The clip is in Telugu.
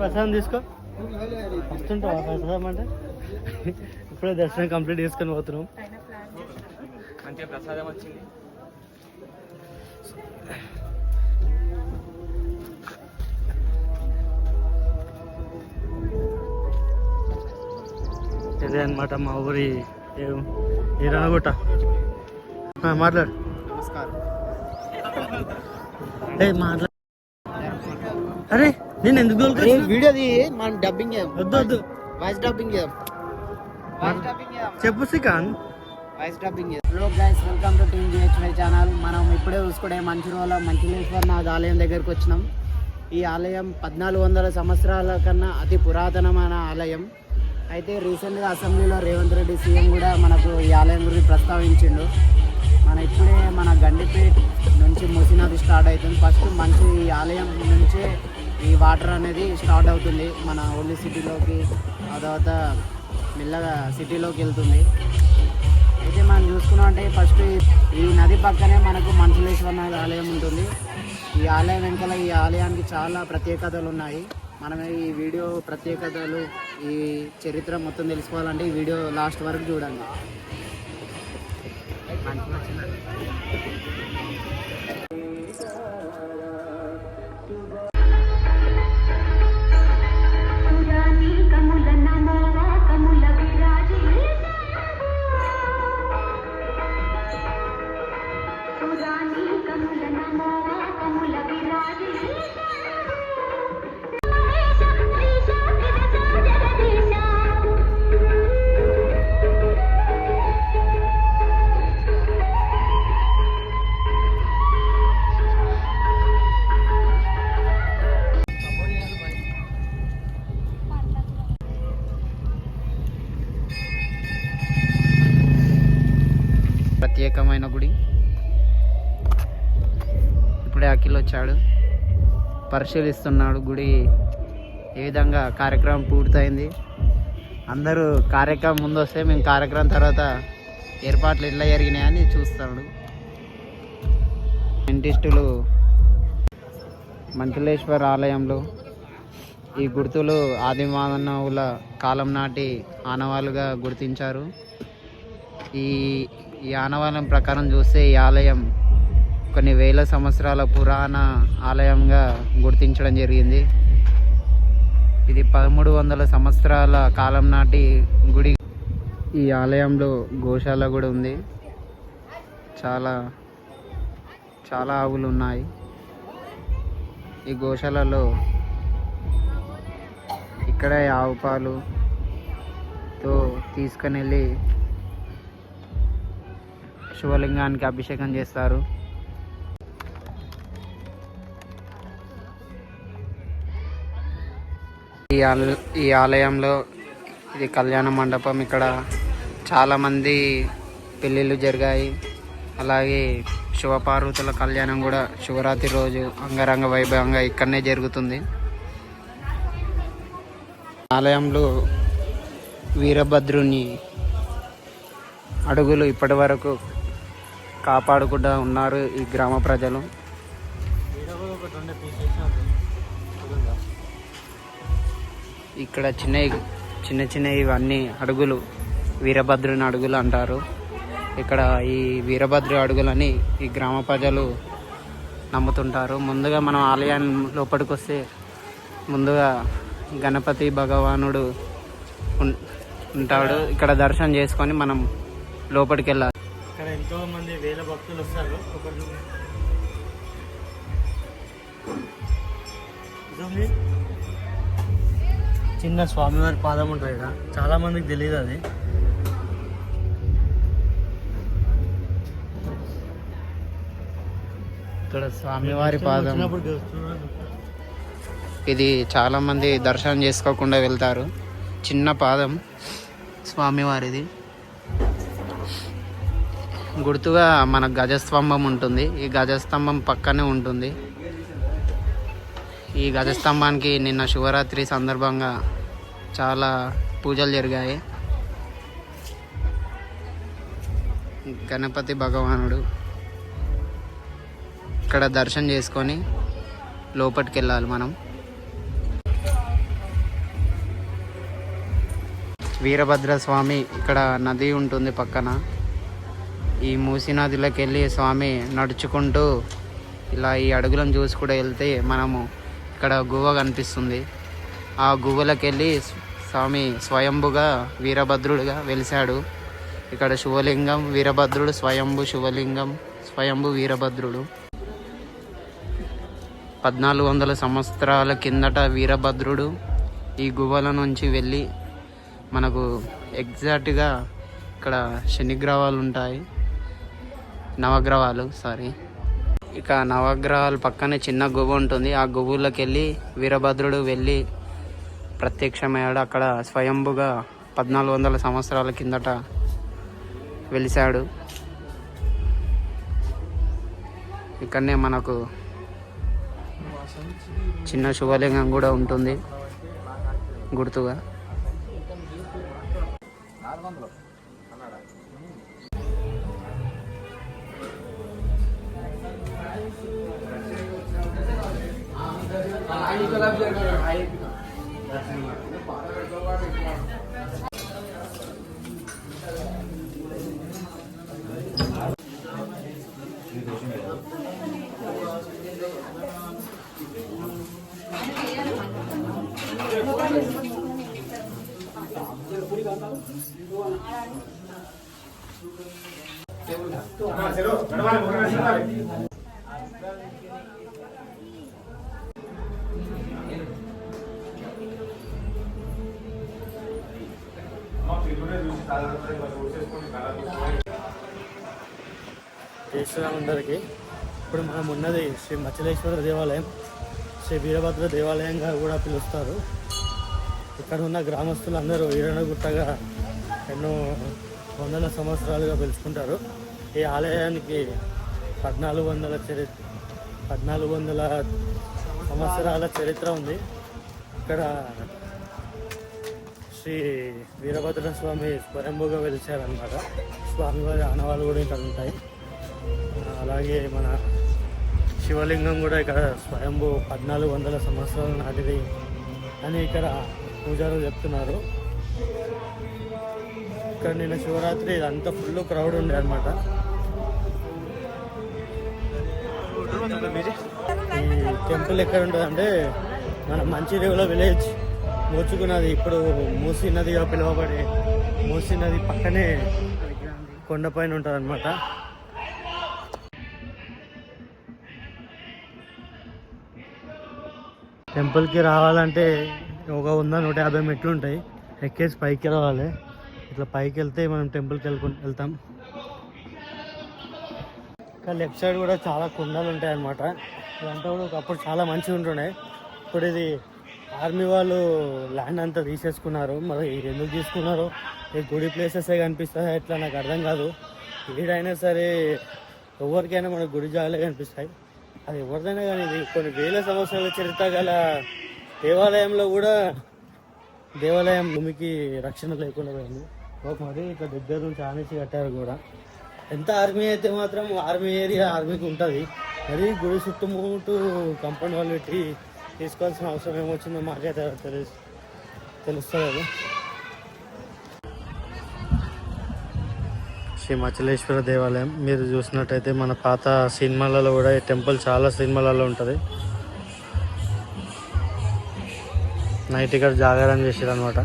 ప్రసాదం తీసుకో. వస్తుంటావా ప్రసాదం అంటే? ఇప్పుడే దర్శనం కంప్లీట్ చేసుకొని పోతున్నాం. మంచిగా ప్రసాదం వచ్చింది. ఇదే అనమాట మా ఊరి ఏ రాగుట్ట మాట్లాడు. నమస్కారం. ఏ మాట్లాడు అరే నేను ఎందుకు తోలుకొచ్చిన? వీడియోది మనం డబ్బింగ్ వద్దు వద్దు. వాయిస్ డబ్బింగ్ చెప్పు Srikanth. Voice dubbing hello guys welcome to team GHY channel మనం ఇప్పుడే చూసుకునే మంచిర్యాల మంచిలేశ్వరనాథ్ ఆలయం దగ్గరకు వచ్చినాం. ఈ ఆలయం పద్నాలుగు వందల సంవత్సరాల కన్నా అతి పురాతనమైన ఆలయం. అయితే రీసెంట్గా అసెంబ్లీలో రేవంత్ రెడ్డి సీఎం కూడా మనకు ఈ ఆలయం గురించి ప్రస్తావించిండు. మన ఇప్పుడే మన గండిపేట్ నుంచి ముసినది స్టార్ట్ అవుతుంది. ఫస్ట్ మంచి ఈ ఆలయం నుంచే ఈ వాటర్ అనేది స్టార్ట్ అవుతుంది. మన ఓల్డ్ సిటీలోకి ఆ తర్వాత మెల్లగా సిటీలోకి వెళ్తుంది. అయితే మనం చూసుకున్నాం అంటే ఫస్ట్ ఈ- నది పక్కనే మనకు మంచులేశ్వర ఆలయం ఉంటుంది. ఈ ఆలయం వెనకాల ఈ ఆలయానికి చాలా ప్రత్యేకతలు ఉన్నాయి. మనం ఈ వీడియో ప్రత్యేకతలు ఈ చరిత్ర మొత్తం తెలుసుకోవాలంటే ఈ వీడియో లాస్ట్ వరకు చూడండి. పురాణి కముల నమోవా కముల విరాజి ప్రత్యేకమైన గుడి. ఇప్పుడే అఖిల్ వచ్చాడు. పరిశీలిస్తున్నాడు గుడి ఏ విధంగా కార్యక్రమం పూర్తయింది. అందరూ కార్యక్రమం ముందు వస్తే మేము కార్యక్రమం తర్వాత ఏర్పాట్లు ఎట్లా జరిగినాయని చూస్తాడు. సైంటిస్టులు మంటలేశ్వర ఆలయంలో ఈ గుర్తులు ఆదిమానవుల కాలం నాటి ఆనవాళ్ళుగా గుర్తించారు. ఈ ఈ ప్రకారం చూస్తే ఈ ఆలయం కొన్ని వేల సంవత్సరాల పురాణ ఆలయంగా గుర్తించడం జరిగింది. ఇది పదమూడు వందల సంవత్సరాల కాలం నాటి గుడి. ఈ ఆలయంలో గోశాల కూడా ఉంది. చాలా చాలా ఆవులు ఉన్నాయి. ఈ గోశాలలో ఇక్కడే ఆవు పాలుతో తీసుకుని వెళ్ళి శివలింగానికి అభిషేకం చేస్తారు. ఈ ఆల ఈ ఆలయంలో ఇది కళ్యాణ మండపం. ఇక్కడ చాలామంది పెళ్ళిళ్ళు జరిగాయి. అలాగే శివపార్వతుల కళ్యాణం కూడా శివరాత్రి రోజు అంగరంగ వైభవంగా ఇక్కడనే జరుగుతుంది. ఆలయంలో వీరభద్రుని అడుగులు ఇప్పటి వరకు కాపాడుకుంటూ ఉన్నారు ఈ గ్రామ ప్రజలు. ఇక్కడ చిన్న చిన్న చిన్న ఇవన్నీ అడుగులు వీరభద్రుని అడుగులు అంటారు. ఇక్కడ ఈ వీరభద్రు అడుగులని ఈ గ్రామ ప్రజలు నమ్ముతుంటారు. ముందుగా మనం ఆలయం లోపలికి వస్తే ముందుగా గణపతి భగవానుడు ఉంటాడు. ఇక్కడ దర్శనం చేసుకొని మనం లోపలికి వెళ్ళాలి ఎంతో మంది వేల భక్తులు వస్తారు. ఒకరు. చిన్న స్వామివారి పాదం ఉంటుంది కదా. చాలా మందికి తెలియదు అది. ఇక్కడ స్వామివారి పాదం. ఇది చాలా మంది దర్శనం చేసుకోకుండా వెళ్తారు. చిన్న పాదం స్వామివారిది. గుర్తుగా మన గజస్తంభం ఉంటుంది. ఈ గజస్తంభం పక్కనే ఉంటుంది. ఈ గజస్తంభానికి నిన్న శివరాత్రి సందర్భంగా చాలా పూజలు జరిగాయి. గణపతి భగవానుడు ఇక్కడ దర్శనం చేసుకొని లోపలికి వెళ్ళాలి మనం. వీరభద్ర స్వామి ఇక్కడ నది ఉంటుంది పక్కన. ఈ మూసీనదిలోకి వెళ్ళి స్వామి నడుచుకుంటూ ఇలా ఈ అడుగులను చూసుకుంటూ వెళ్తే మనము ఇక్కడ గువ్వ కనిపిస్తుంది. ఆ గువ్వలోకి వెళ్ళి స్వామి స్వయంభుగా వీరభద్రుడుగా వెలిశాడు. ఇక్కడ శివలింగం వీరభద్రుడు స్వయంభు శివలింగం స్వయంభు వీరభద్రుడు. పద్నాలుగు వందల సంవత్సరాల కిందట వీరభద్రుడు ఈ గువ్వల నుంచి వెళ్ళి మనకు ఎగ్జాక్ట్గా ఇక్కడ శనిగ్రహాలు ఉంటాయి. నవగ్రహాలు సారీ ఇక నవగ్రహాల పక్కనే చిన్న గువ్వ ఉంటుంది. ఆ గువ్వలోకి వెళ్ళి వీరభద్రుడు వెళ్ళి ప్రత్యక్షమయ్యాడు. అక్కడ స్వయంభుగా పద్నాలుగు వందల సంవత్సరాల కిందట వెలిశాడు. ఇక్కడనే మనకు చిన్న శివలింగం కూడా ఉంటుంది. గుర్తుగా. నడవాలి నడవాలి అందరికీ ఇప్పుడు మనం ఉన్నది శ్రీ మచ్చలేశ్వర దేవాలయం శ్రీ వీరభద్ర దేవాలయంగా కూడా పిలుస్తారు. ఇక్కడ ఉన్న గ్రామస్తులు అందరూ ఈరణగుట్టగా ఎన్నో వందల సంవత్సరాలుగా పిలుచుకుంటారు. ఈ ఆలయానికి పద్నాలుగు వందల చరిత్ర పద్నాలుగు వందల సంవత్సరాల చరిత్ర ఉంది. ఇక్కడ శ్రీ వీరభద్ర స్వామి స్వయంభుగా వెలిచారనమాట స్వామివారి ఆనవాళ్ళు కూడా ఇక్కడ ఉంటాయి. అలాగే మన శివలింగం కూడా ఇక్కడ స్వయంభూ పద్నాలుగు వందల సంవత్సరాల నాటిది అని ఇక్కడ పూజారులు చెప్తున్నారు. ఇక్కడ నిన్న శివరాత్రి ఇదంతా ఫుల్ క్రౌడ్ ఉండే అనమాట ఈ టెంపుల్ ఎక్కడ ఉంటుంది అంటే మన మంచిరేవుల విలేజ్ మూచుకున్నది ఇప్పుడు మూసీ నదిగా పిలువబడే మూసీ నది పక్కనే కొండపైన ఉంటుంది అనమాట టెంపుల్కి రావాలంటే ఒక వంద నూట యాభై మెట్లు ఉంటాయి. ఎక్కేసి పైకి రావాలి ఇట్లా పైకి వెళ్తే మనం టెంపుల్కి వెళ్ళుకు వెళ్తాం. ఇంకా లెఫ్ట్ సైడ్ కూడా చాలా కొండలు ఉంటాయి అన్నమాట ఇదంతా కూడా ఒకప్పుడు చాలా మంచిగా ఉంటుండే. ఇప్పుడు ఇది ఆర్మీ వాళ్ళు ల్యాండ్ అంతా తీసేసుకున్నారు. మరి ఎందుకు తీసుకున్నారు? ఈ గుడి ప్లేసెసే కనిపిస్తాయి? ఎట్లా? నాకు అర్థం కాదు. ఏడైనా సరే ఎవరికైనా మనకు గుడి జాగాలే కనిపిస్తాయి. అది ఎవరిదైనా కానీ ఇది కొన్ని వేల సంవత్సరాల చరిత్ర గల దేవాలయంలో కూడా దేవాలయం భూమికి రక్షణ లేకుండా పోయింది. ఒక మరి ఇక్కడ దగ్గర నుంచి ఆనేసి కట్టారు కూడా. ఎంత ఆర్మీ అయితే మాత్రం ఆర్మీ ఏరియా ఆర్మీకి ఉంటుంది. మరి గుడి చుట్టుముట్టు కంపౌండ్ వాళ్ళు పెట్టి తీసుకోవాల్సిన అవసరం ఏమొచ్చిందో మాకైతే తెలుసు తెలుస్తుంది శ్రీ మచలేశ్వర దేవాలయం. మీరు చూసినట్టయితే మన పాత సినిమాలలో కూడా ఈ టెంపుల్ చాలా సినిమాలలో ఉంటుంది. నైట్ ఇక్కడ జాగారం చేసారు అనమాట